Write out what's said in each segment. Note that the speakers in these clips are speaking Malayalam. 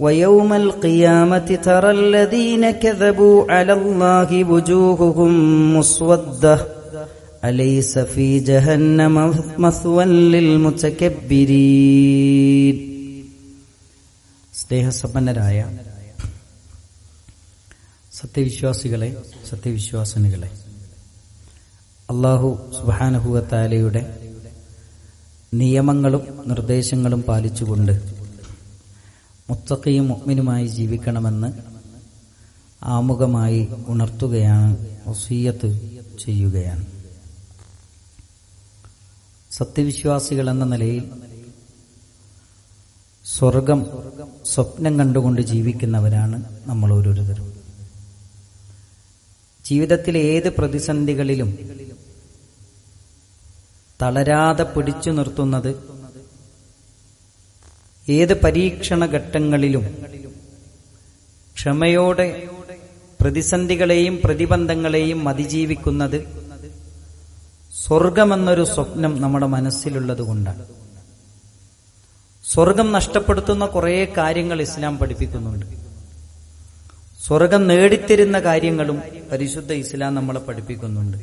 ويوم القيامة ترى الذين كذبوا على الله وجوههم مسودة أليس في جهنم مثوى للمتكبرين സ്നേഹസമ്പന്നരായ സത്യവിശ്വാസികളെ സത്യവിശ്വാസിനികളെ അള്ളാഹു സുബാനഹുവത്താലയുടെ നിയമങ്ങളും നിർദ്ദേശങ്ങളും പാലിച്ചുകൊണ്ട് മുത്തക്കയും മുഗ്മിനുമായി ജീവിക്കണമെന്ന് ആമുഖമായി ഉണർത്തുകയാണ് ഒസീയത്ത് ചെയ്യുകയാണ്. സത്യവിശ്വാസികൾ എന്ന നിലയിൽ സ്വർഗം സ്വപ്നം കണ്ടുകൊണ്ട് ജീവിക്കുന്നവരാണ് നമ്മൾ ഓരോരുത്തരും. ജീവിതത്തിലെ ഏത് പ്രതിസന്ധികളിലും തളരാതെ പിടിച്ചു നിർത്തുന്നത് ഏത് പരീക്ഷണ ഘട്ടങ്ങളിലും ക്ഷമയോടെ പ്രതിസന്ധികളെയും പ്രതിബന്ധങ്ങളെയും അതിജീവിക്കുന്നത് സ്വർഗമെന്നൊരു സ്വപ്നം നമ്മുടെ മനസ്സിലുള്ളത് കൊണ്ടാണ് സ്വർഗം നഷ്ടപ്പെടുത്തുന്ന കുറേ കാര്യങ്ങൾ ഇസ്ലാം പഠിപ്പിക്കുന്നുണ്ട്. സ്വർഗം നേടിത്തരുന്ന കാര്യങ്ങളും പരിശുദ്ധ ഇസ്ലാം നമ്മളെ പഠിപ്പിക്കുന്നുണ്ട്.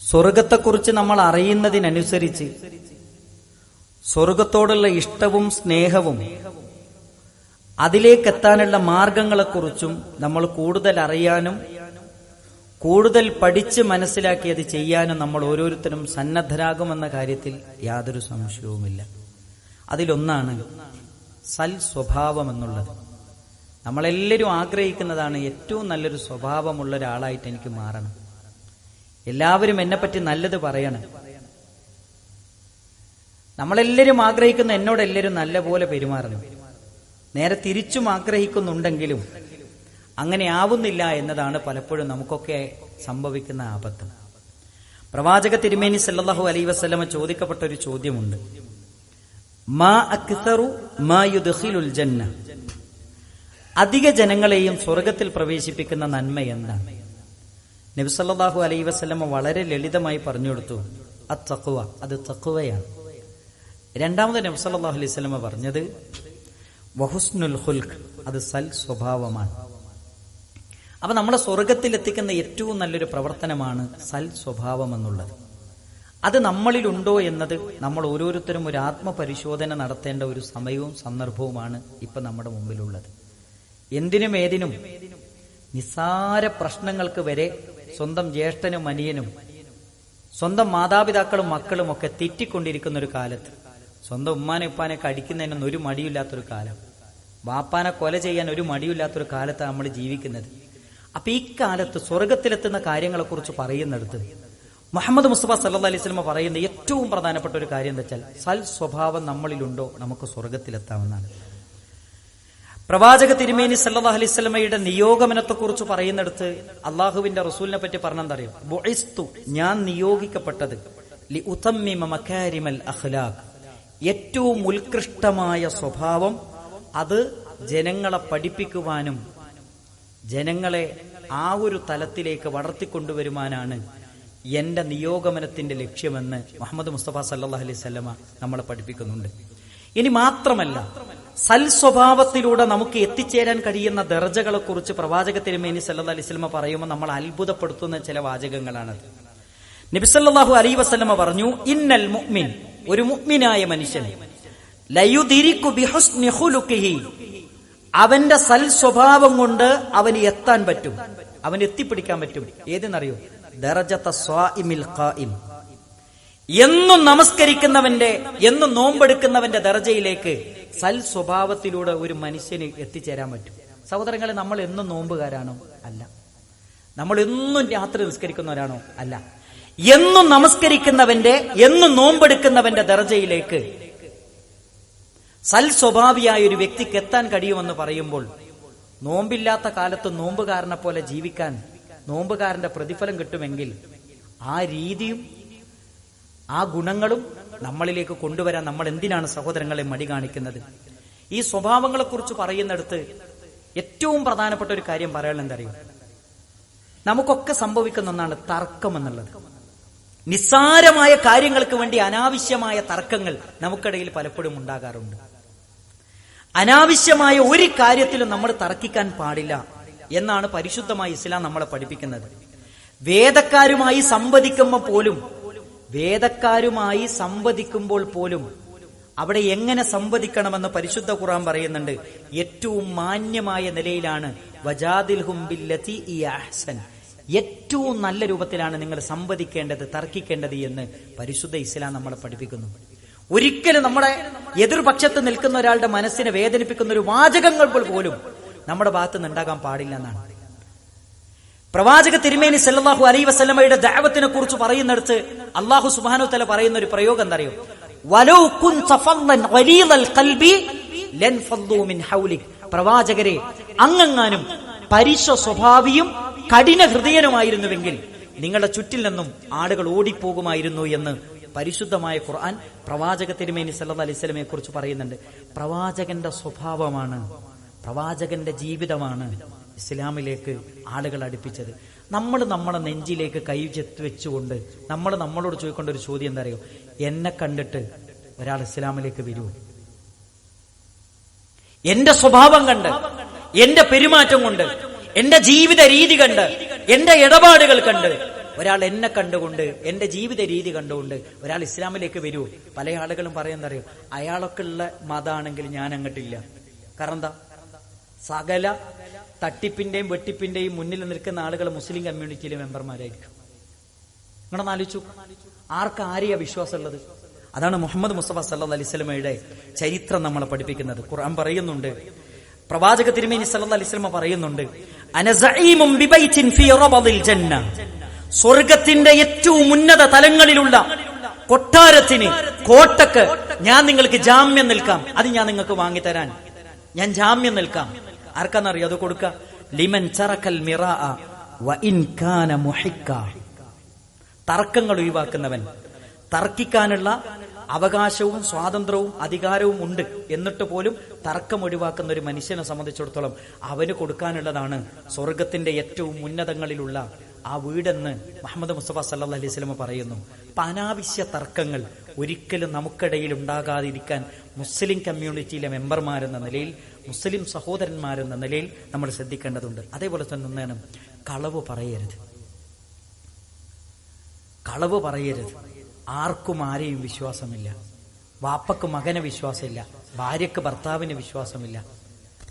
സ്വർഗത്തെക്കുറിച്ച് നമ്മൾ അറിയുന്നതിനനുസരിച്ച് സ്വർഗത്തോടുള്ള ഇഷ്ടവും സ്നേഹവും അതിലേക്കെത്താനുള്ള മാർഗങ്ങളെക്കുറിച്ചും നമ്മൾ കൂടുതൽ അറിയാനും കൂടുതൽ പഠിച്ച് മനസ്സിലാക്കി അത് ചെയ്യാനും നമ്മൾ ഓരോരുത്തരും സന്നദ്ധരാകുമെന്ന കാര്യത്തിൽ യാതൊരു സംശയവുമില്ല. അതിലൊന്നാണ് സൽ സ്വഭാവം എന്നുള്ളത് നമ്മളെല്ലാവരും ആഗ്രഹിക്കുന്നതാണ് ഏറ്റവും നല്ലൊരു സ്വഭാവമുള്ള ഒരാളായിട്ട് എനിക്ക് മാറണം. എല്ലാവരും എന്നെപ്പറ്റി നല്ലത് പറയണം. നമ്മളെല്ലാവരും ആഗ്രഹിക്കുന്ന എന്നോട് എല്ലാവരും നല്ല പോലെ പെരുമാറണം നേരെ തിരിച്ചും ആഗ്രഹിക്കുന്നുണ്ടെങ്കിലും അങ്ങനെ ആവുന്നില്ല എന്നതാണ് പലപ്പോഴും നമുക്കൊക്കെ സംഭവിക്കുന്ന ആപത്ത്. പ്രവാചക തിരുമേനി സല്ലാഹു അലൈ വസ്ലമ ചോദിക്കപ്പെട്ട ഒരു ചോദ്യമുണ്ട്. മാ അക്സറു മാ ജന്ന. അധിക ജനങ്ങളെയും സ്വർഗത്തിൽ പ്രവേശിപ്പിക്കുന്ന നന്മ എന്താണ് നബിസല്ലാഹു അലൈ വസ്ലമ വളരെ ലളിതമായി പറഞ്ഞു കൊടുത്തു. അത് തക്കുവ അത് തക്കുവയാണ് രണ്ടാമത് നബ്സല്ലാഹു അലൈഹി സ്വലമ പറഞ്ഞത് വഹുസ്നുൽ ഹുൽഖ് അത് സൽ സ്വഭാവമാണ്. അപ്പൊ നമ്മളെ സ്വർഗത്തിൽ എത്തിക്കുന്ന ഏറ്റവും നല്ലൊരു പ്രവർത്തനമാണ് സൽ സ്വഭാവം എന്നുള്ളത് അത് നമ്മളിലുണ്ടോ എന്നത് നമ്മൾ ഓരോരുത്തരും ഒരു ആത്മപരിശോധന നടത്തേണ്ട ഒരു സമയവും സന്ദർഭവുമാണ് ഇപ്പൊ നമ്മുടെ മുമ്പിലുള്ളത്. എന്തിനും ഏതിനും നിസാര പ്രശ്നങ്ങൾക്ക് വരെ സ്വന്തം ജ്യേഷ്ഠനും അനിയനും സ്വന്തം മാതാപിതാക്കളും മക്കളും ഒക്കെ തെറ്റിക്കൊണ്ടിരിക്കുന്ന ഒരു കാലത്ത് സ്വന്തം ഉമ്മാനെ ഉപ്പാനെയൊക്കെ അടിക്കുന്നതിനൊന്നും ഒരു മടിയില്ലാത്തൊരു കാലം. വാപ്പാനെ കൊല ചെയ്യാൻ ഒരു മടിയില്ലാത്തൊരു കാലത്താണ് നമ്മൾ ജീവിക്കുന്നത്. അപ്പൊ ഈ കാലത്ത് സ്വർഗത്തിലെത്തുന്ന കാര്യങ്ങളെക്കുറിച്ച് പറയുന്നിടത്ത് മുഹമ്മദ് മുസ്തഫ സല്ലാ അലൈഹി സ്വലമ പറയുന്ന ഏറ്റവും പ്രധാനപ്പെട്ട ഒരു കാര്യം എന്താ വെച്ചാൽ സൽ സ്വഭാവം നമ്മളിലുണ്ടോ? നമുക്ക് സ്വർഗത്തിലെത്താമെന്നാണ് പ്രവാചക തിരുമേനി സല്ലാ അലൈഹി സ്വലമയുടെ നിയോഗമനത്തെക്കുറിച്ച് പറയുന്നിടത്ത് അള്ളാഹുവിന്റെ റസൂലിനെ പറ്റി പറഞ്ഞെന്തറിയാം ഞാൻ നിയോഗിക്കപ്പെട്ടത്. അഖ്ലാഖ്. ഏറ്റവും ഉത്കൃഷ്ടമായ സ്വഭാവം അത് ജനങ്ങളെ പഠിപ്പിക്കുവാനും ജനങ്ങളെ ആ ഒരു തലത്തിലേക്ക് വളർത്തിക്കൊണ്ടുവരുവാനാണ് എന്റെ നിയോഗമനത്തിന്റെ ലക്ഷ്യമെന്ന് മുഹമ്മദ് മുസ്തഫ സല്ലാ അലൈഹി നമ്മളെ പഠിപ്പിക്കുന്നുണ്ട്. ഇനി മാത്രമല്ല സൽ സ്വഭാവത്തിലൂടെ നമുക്ക് എത്തിച്ചേരാൻ കഴിയുന്ന ദർജകളെ കുറിച്ച് പ്രവാചക തിരുമേനി സല്ലാ അലൈഹി സ്വലമ പറയുമ്പോൾ നമ്മൾ അത്ഭുതപ്പെടുത്തുന്ന ചില വാചകങ്ങളാണത്. നബിസല്ലാഹു അലൈ വസ്ലമ പറഞ്ഞു ഇന്നൽ മുഅ്മിൻ ഒരു മുഗ്മിനായ മനുഷ്യൻ. അവന്റെ സൽ സ്വഭാവം കൊണ്ട് അവന് എത്താൻ പറ്റും. അവന് എത്തിപ്പിടിക്കാൻ പറ്റും. ഏതെന്നറിയോ? എന്നും നമസ്കരിക്കുന്നവന്റെ എന്നും നോമ്പെടുക്കുന്നവന്റെ ദർജയിലേക്ക് സൽ സ്വഭാവത്തിലൂടെ ഒരു മനുഷ്യന് എത്തിച്ചേരാൻ പറ്റും. സഹോദരങ്ങളെ നമ്മൾ എന്നും നോമ്പുകാരാണോ? അല്ല. നമ്മൾ എന്നും രാത്രി നിസ്കരിക്കുന്നവരാണോ? അല്ല. എന്നും നമസ്കരിക്കുന്നവന്റെ എന്നും നോമ്പെടുക്കുന്നവന്റെ ദർജയിലേക്ക് സൽ സ്വഭാവിയായ ഒരു വ്യക്തിക്ക് എത്താൻ കഴിയുമെന്ന് പറയുമ്പോൾ നോമ്പില്ലാത്ത കാലത്ത് നോമ്പുകാരനെ പോലെ ജീവിക്കാൻ നോമ്പുകാരന്റെ പ്രതിഫലം കിട്ടുമെങ്കിൽ ആ രീതിയും ആ ഗുണങ്ങളും നമ്മളിലേക്ക് കൊണ്ടുവരാൻ നമ്മൾ എന്തിനാണ് സഹോദരങ്ങളെ മടി കാണിക്കുന്നത്? ഈ സ്വഭാവങ്ങളെ കുറിച്ച് പറയുന്നിടത്ത് ഏറ്റവും പ്രധാനപ്പെട്ട ഒരു കാര്യം പറയാൻ എന്തറിയും നമുക്കൊക്കെ സംഭവിക്കുന്ന ഒന്നാണ് തർക്കം എന്നുള്ളത്. നിസ്സാരമായ കാര്യങ്ങൾക്ക് വേണ്ടി അനാവശ്യമായ തർക്കങ്ങൾ നമുക്കിടയിൽ പലപ്പോഴും ഉണ്ടാകാറുണ്ട്. അനാവശ്യമായ ഒരു കാര്യത്തിലും നമ്മൾ തർക്കിക്കാൻ പാടില്ല എന്നാണ് പരിശുദ്ധമായ ഇസ്ലാം നമ്മളെ പഠിപ്പിക്കുന്നത്. വേദക്കാരുമായി സംവദിക്കുമ്പോൾ പോലും വേദക്കാരുമായി സംവദിക്കുമ്പോൾ പോലും അവിടെ എങ്ങനെ സംവദിക്കണമെന്ന് പരിശുദ്ധ ഖുറാൻ പറയുന്നുണ്ട്. ഏറ്റവും മാന്യമായ നിലയിലാണ്. വജാദിൽ ഹുംബില്ലതി ഈ അഹ്സൻ. ഏറ്റവും നല്ല രൂപത്തിലാണ് നിങ്ങൾ സംവദിക്കേണ്ടത് തർക്കിക്കേണ്ടത് എന്ന് പരിശുദ്ധ ഇസ്ലാം നമ്മളെ പഠിപ്പിക്കുന്നു. ഒരിക്കലും നമ്മുടെ എതിർപക്ഷത്ത് നിൽക്കുന്ന ഒരാളുടെ മനസ്സിനെ വേദനിപ്പിക്കുന്ന ഒരു വാചകങ്ങൾ പോലും നമ്മുടെ ഭാഗത്ത് നിന്നുണ്ടാകാൻ പാടില്ല എന്നാണ്. പ്രവാചക തിരുമേനി സല്ലാഹു അലൈ വസ്ലമയുടെ ദൈവത്തിനെ കുറിച്ച് പറയുന്നിടത്ത് അള്ളാഹു സുബാനു തല പറയുന്ന ഒരു പ്രയോഗം എന്തറിയോ പ്രവാചകരെ അങ്ങങ്ങാനും പരിശ സ്വഭാവിയും കഠിന ഹൃദയനുമായിരുന്നുവെങ്കിൽ നിങ്ങളുടെ ചുറ്റിൽ നിന്നും ആളുകൾ ഓടിപ്പോകുമായിരുന്നു എന്ന് പരിശുദ്ധമായ ഖുർആൻ പ്രവാചക തിരുമേനി സല്ലാ അലൈഹി സ്വലമെ കുറിച്ച് പറയുന്നുണ്ട്. പ്രവാചകന്റെ സ്വഭാവമാണ് പ്രവാചകന്റെ ജീവിതമാണ് ഇസ്ലാമിലേക്ക് ആളുകൾ അടുപ്പിച്ചത്. നമ്മൾ നമ്മളെ നെഞ്ചിലേക്ക് കൈ വെച്ചുകൊണ്ട് നമ്മൾ നമ്മളോട് ചോദിക്കേണ്ട ഒരു ചോദ്യം എന്താ അറിയോ? എന്നെ കണ്ടിട്ട് ഒരാൾ ഇസ്ലാമിലേക്ക് വരൂ. എന്റെ സ്വഭാവം കണ്ട് എന്റെ പെരുമാറ്റം കൊണ്ട് എന്റെ ജീവിത രീതി കണ്ട് എന്റെ ഇടപാടുകൾ കണ്ട് ഒരാൾ എന്നെ കണ്ടുകൊണ്ട് എന്റെ ജീവിത രീതി കണ്ടുകൊണ്ട് ഒരാൾ ഇസ്ലാമിലേക്ക് വരൂ. പല ആളുകളും പറയുന്നറിയോ അയാളൊക്കെ ഉള്ള മതാണെങ്കിൽ ഞാൻ അങ്ങട്ടില്ല. കാരണം എന്താ? സകല തട്ടിപ്പിന്റെയും വെട്ടിപ്പിന്റെയും മുന്നിൽ നിൽക്കുന്ന ആളുകൾ മുസ്ലിം കമ്മ്യൂണിറ്റിയിലെ മെമ്പർമാരായിരിക്കും. നിങ്ങളൊന്ന് ആലോചിച്ചു. ആർക്ക് ആരെയാ വിശ്വാസമുള്ളത് അതാണ് മുഹമ്മദ് മുസ്തഫ സല്ലാ അലിസ്ലമയുടെ ചരിത്രം നമ്മളെ പഠിപ്പിക്കുന്നത്. ഖുർആൻ പറയുന്നുണ്ട്. പ്രവാചക തിരുമേനി സല്ലാ അലിസ്ലമ പറയുന്നുണ്ട്. സ്വർഗത്തിന്റെ ഏറ്റവും ഉന്നത തലങ്ങളിലുള്ള കൊട്ടാരത്തിന് കോട്ടക്ക് ഞാൻ നിങ്ങൾക്ക് ജാമ്യം നിൽക്കാം. അത് ഞാൻ നിങ്ങൾക്ക് വാങ്ങിത്തരാൻ. ഞാൻ ജാമ്യം നിൽക്കാം. ആർക്കാന്നറിയോ അത് കൊടുക്ക? ലിമൻ ചറക്കൽ മിറാ തർക്കങ്ങൾ ഒഴിവാക്കുന്നവൻ. തർക്കിക്കാനുള്ള അവകാശവും സ്വാതന്ത്ര്യവും അധികാരവും ഉണ്ട് എന്നിട്ട് പോലും തർക്കം ഒഴിവാക്കുന്ന ഒരു മനുഷ്യനെ സംബന്ധിച്ചിടത്തോളം അവന് കൊടുക്കാനുള്ളതാണ് സ്വർഗത്തിന്റെ ഏറ്റവും ഉന്നതങ്ങളിലുള്ള ആ വീടെന്ന് മുഹമ്മദ് മുസ്തഫ സല്ലാ അലൈഹി സ്വലമ പറയുന്നു. അപ്പൊ തർക്കങ്ങൾ ഒരിക്കലും നമുക്കിടയിൽ ഉണ്ടാകാതിരിക്കാൻ മുസ്ലിം കമ്മ്യൂണിറ്റിയിലെ മെമ്പർമാരെന്ന നിലയിൽ മുസ്ലിം സഹോദരന്മാരെന്ന നിലയിൽ നമ്മൾ ശ്രദ്ധിക്കേണ്ടതുണ്ട്. അതേപോലെ തന്നെ ഒന്നേനും കളവ് പറയരുത്. കളവ് പറയരുത്. ആർക്കും ആരെയും വിശ്വാസമില്ല. വാപ്പക്ക് മകനെ വിശ്വാസമില്ല. ഭാര്യക്ക് ഭർത്താവിന് വിശ്വാസമില്ല.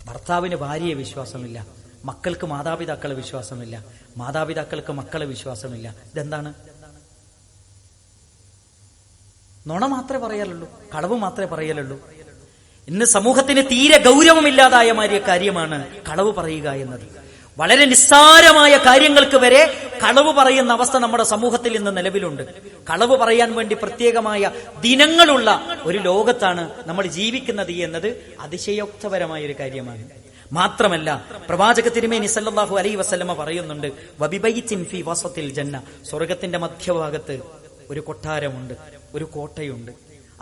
ഭർത്താവിന് ഭാര്യയെ വിശ്വാസമില്ല. മക്കൾക്ക് മാതാപിതാക്കളെ വിശ്വാസമില്ല. മാതാപിതാക്കൾക്ക് മക്കളെ വിശ്വാസമില്ല. ഇതെന്താണ്? നുണ മാത്രമേ പറയാറുള്ളൂ കളവ് മാത്രമേ പറയലുള്ളൂ ഇന്ന് സമൂഹത്തിന് തീരെ ഗൗരവമില്ലാതായ മാറിയ കാര്യമാണ് കളവ് പറയുക എന്നത്. വളരെ നിസ്സാരമായ കാര്യങ്ങൾക്ക് വരെ കളവ് പറയുന്ന അവസ്ഥ നമ്മുടെ സമൂഹത്തിൽ ഇന്ന് നിലവിലുണ്ട്. കളവ് പറയാൻ വേണ്ടി പ്രത്യേകമായ ദിനങ്ങളുള്ള ഒരു ലോകത്താണ് നമ്മൾ ജീവിക്കുന്നത് എന്നത് അതിശയോക്തപരമായ ഒരു കാര്യമാണ്. മാത്രമല്ല പ്രവാചക തിരുമേനി സല്ലല്ലാഹു അലൈ വസ്ലമ പറയുന്നുണ്ട് വബിബൈത്തിൻ ഫി വസത്തിൽ ജന്ന. സ്വർഗത്തിന്റെ മധ്യഭാഗത്ത് ഒരു കൊട്ടാരമുണ്ട് ഒരു കോട്ടയുണ്ട്.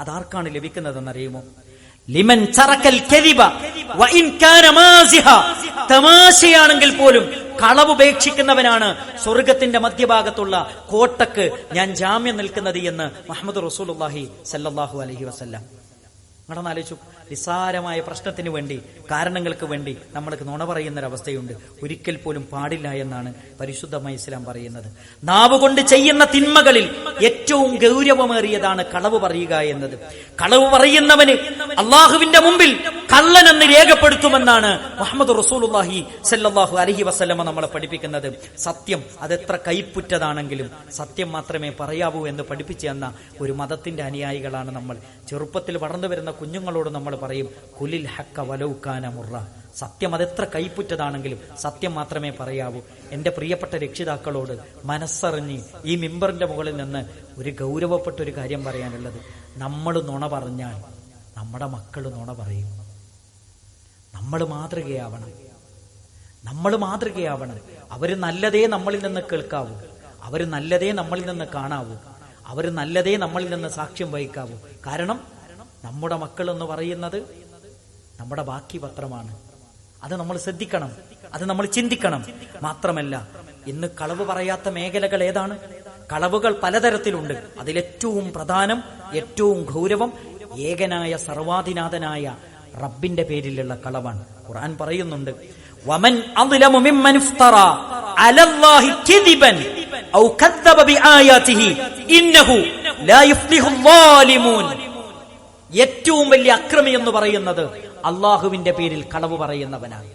അതാർക്കാണ് ലഭിക്കുന്നതെന്നറിയുമോ? ലിമൻ തമാശയാണെങ്കിൽ പോലും കളവുപേക്ഷിക്കുന്നവനാണ് സ്വർഗത്തിന്റെ മധ്യഭാഗത്തുള്ള കോട്ടക്ക് ഞാൻ ജാമ്യം നിൽക്കുന്നത് എന്ന് മുഹമ്മദ് റസൂലുള്ളാഹി സല്ലാഹു അലൈഹി വസല്ലം. നടന്നാലോചിച്ചു നിസ്സാരമായ പ്രശ്നത്തിന് വേണ്ടി കാരണങ്ങൾക്ക് വേണ്ടി നമ്മൾക്ക് നുണ പറയുന്നൊരവസ്ഥയുണ്ട്. ഒരിക്കൽ പോലും പാടില്ല എന്നാണ് പരിശുദ്ധമായ ഇസ്ലാം പറയുന്നത്. നാവുകൊണ്ട് ചെയ്യുന്ന തിന്മകളിൽ ഏറ്റവും ഗൗരവമേറിയതാണ് കളവ് പറയുക എന്നത്. കളവ് പറയുന്നവന് അള്ളാഹുവിന്റെ മുമ്പിൽ കള്ളനെന്ന് രേഖപ്പെടുത്തുമെന്നാണ് മുഹമ്മദ് റസൂലുള്ളാഹി സല്ലാഹു അലഹി വസ്ലമ നമ്മളെ പഠിപ്പിക്കുന്നത്. സത്യം അതെത്ര കൈപ്പുറ്റതാണെങ്കിലും സത്യം മാത്രമേ പറയാവൂ എന്ന് പഠിപ്പിച്ചു തന്ന ഒരു മതത്തിന്റെ അനുയായികളാണ് നമ്മൾ. ചെറുപ്പത്തിൽ വളർന്നു വരുന്ന കുഞ്ഞുങ്ങളോട് നമ്മൾ പറയും കുലിൽ ഹക്ക വലൗക്കാന മുറ. സത്യം അതെത്ര കൈപ്പുറ്റതാണെങ്കിലും സത്യം മാത്രമേ പറയാവൂ. എന്റെ പ്രിയപ്പെട്ട രക്ഷിതാക്കളോട് മനസ്സറിഞ്ഞ് ഈ മിമ്പറിന്റെ മുകളിൽ നിന്ന് ഒരു ഗൗരവപ്പെട്ട ഒരു കാര്യം പറയാനുള്ളത്. നമ്മൾ നുണ പറഞ്ഞാൽ നമ്മുടെ മക്കൾ നുണ പറയും. നമ്മൾ മാതൃകയാവണം. നമ്മൾ മാതൃകയാവണം. അവർ നല്ലതേ നമ്മളിൽ നിന്ന് കേൾക്കാവൂ. അവർ നല്ലതേ നമ്മളിൽ നിന്ന് കാണാവൂ. അവർ നല്ലതേ നമ്മളിൽ നിന്ന് സാക്ഷ്യം വഹിക്കാവൂ. കാരണം നമ്മുടെ മക്കൾ എന്ന് പറയുന്നത് നമ്മുടെ ബാക്കി പത്രമാണ്. അത് നമ്മൾ ശ്രദ്ധിക്കണം. അത് നമ്മൾ ചിന്തിക്കണം. മാത്രമല്ല ഇന്ന് കളവ് പറയാത്ത മേഖലകൾ ഏതാണ്? കളവുകൾ പലതരത്തിലുണ്ട്. അതിലേറ്റവും പ്രധാനം ഏറ്റവും ഗൗരവം ഏകനായ സർവാധിനാഥനായ റബ്ബിന്റെ പേരിലുള്ള കളവാണ്. ഖുർആൻ പറയുന്നുണ്ട് വമൻ ഏറ്റവും വലിയ അക്രമി എന്ന് പറയുന്നത് അള്ളാഹുവിന്റെ പേരിൽ കളവ് പറയുന്നവനാണ്.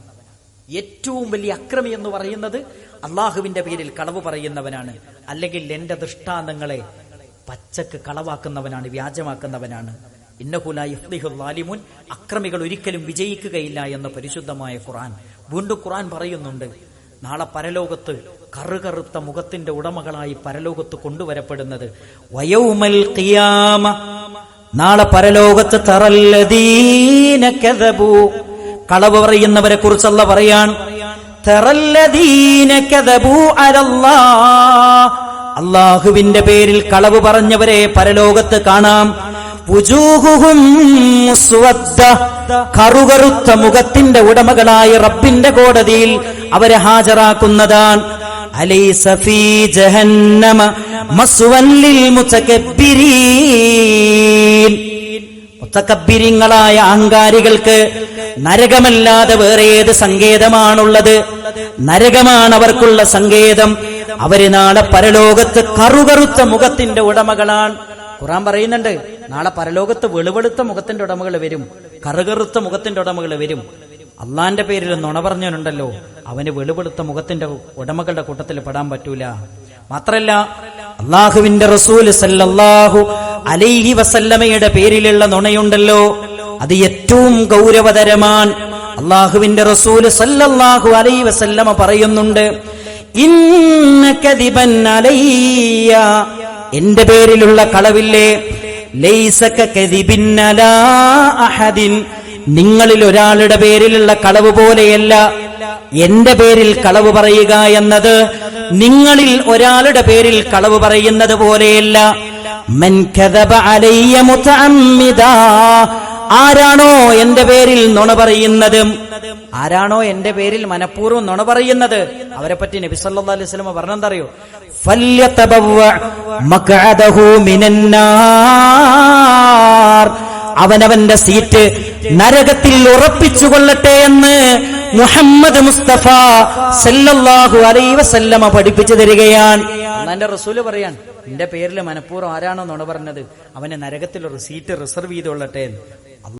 ഏറ്റവും വലിയ അക്രമി എന്ന് പറയുന്നത് അള്ളാഹുവിന്റെ പേരിൽ കളവ് പറയുന്നവനാണ്. അല്ലെങ്കിൽ എന്റെ ദൃഷ്ടാന്തങ്ങളെ പച്ചക്ക് കളവാക്കുന്നവനാണ് വ്യാജമാക്കുന്നവനാണ്. ഇന്നഹുലാലിമുൻ അക്രമികൾ ഒരിക്കലും വിജയിക്കുകയില്ല എന്ന് പരിശുദ്ധമായ ഖുറാൻ വീണ്ടും ഖുറാൻ പറയുന്നുണ്ട് നാളെ പരലോകത്ത് കറുകറുത്ത മുഖത്തിന്റെ ഉടമകളായി പരലോകത്ത് കൊണ്ടുവരപ്പെടുന്നത്. വയോമൽ നാളെ പരലോകത്ത് തറല്ലദീന കദബു കളവ് പറയുന്നവരെ കുറിച്ചല്ല പറയാൻ തെറല്ലതീനക്കതപൂ അലല്ലാ അള്ളാഹുവിന്റെ പേരിൽ കളവ് പറഞ്ഞവരെ പരലോകത്ത് കാണാം. കറുകറുത്ത മുഖത്തിന്റെ ഉടമകളായ റബ്ബിന്റെ കോടതിയിൽ അവരെ ഹാജരാക്കുന്നതാണ്. അലൈ ഫീ ജഹന്നമ. മുത്തക്കബിരിങ്ങളായ അഹങ്കാരികൾക്ക് നരകമല്ലാതെ വേറെ ഏത് സങ്കേതമാണുള്ളത്? നരകമാണ് അവർക്കുള്ള സങ്കേതം. അവർ നാളെ പരലോകത്ത് കറുകറുത്ത മുഖത്തിന്റെ ഉടമകളാണ്. ഖുറാൻ പറയുന്നുണ്ട് നാളെ പരലോകത്ത് വെളുവെളുത്ത മുഖത്തിന്റെ ഉടമകൾ വരും കറുകറുത്ത മുഖത്തിന്റെ ഉടമകൾ വരും. അള്ളാന്റെ പേരിൽ നുണ പറഞ്ഞവനുണ്ടല്ലോ അവന് വെളുവെളുത്ത മുഖത്തിന്റെ ഉടമകളുടെ കൂട്ടത്തിൽ പെടാൻ പറ്റൂല. മാത്രല്ല അള്ളാഹുവിന്റെ റസൂൽ സല്ലല്ലാഹു അലൈഹി വസല്ലമയുടെ പേരിലുള്ള നുണയുണ്ടല്ലോ. അത് ഏറ്റവും ഗൗരവതരമാണ് അള്ളാഹുവിന്റെ റസൂൽ സല്ലല്ലാഹു അലൈഹി വസല്ലമ പറയുന്നുണ്ട്. എന്റെ പേരിലുള്ള കളവില്ലേ? നിങ്ങളിൽ ഒരാളുടെ പേരിലുള്ള കളവ് പോലെയല്ല. എന്റെ പേരിൽ കളവ് പറയുക എന്നത് നിങ്ങളിൽ ഒരാളുടെ പേരിൽ കളവ് പറയുന്നത് പോലെയല്ല. ആരാണോ എന്റെ പേരിൽ നുണ പറയുന്നത്? ആരാണോ എന്റെ പേരിൽ മനഃപൂർവം നുണ പറയുന്നത്? അവരെ പറ്റി നബി സല്ലാ അലൈഹി സ്വലമ പറഞ്ഞെന്തറിയോ അവനവന്റെ സീറ്റ് നരകത്തിൽ ഉറപ്പിച്ചു കൊള്ളട്ടെ എന്ന് മുഹമ്മദ് മുസ്തഫ സല്ലല്ലാഹു അലൈഹി വസല്ലമ പഠിപ്പിച്ചു തരികയാണ്. അള്ളാന്റെ റസൂൽ പറയാൻ എന്റെ പേരിൽ മനഃപൂർവം ആരാണോ നുണ പറഞ്ഞത്? അവന് നരകത്തിൽ ഒരു സീറ്റ് റിസർവ് ചെയ്തുകൊള്ളട്ടെ എന്ന്.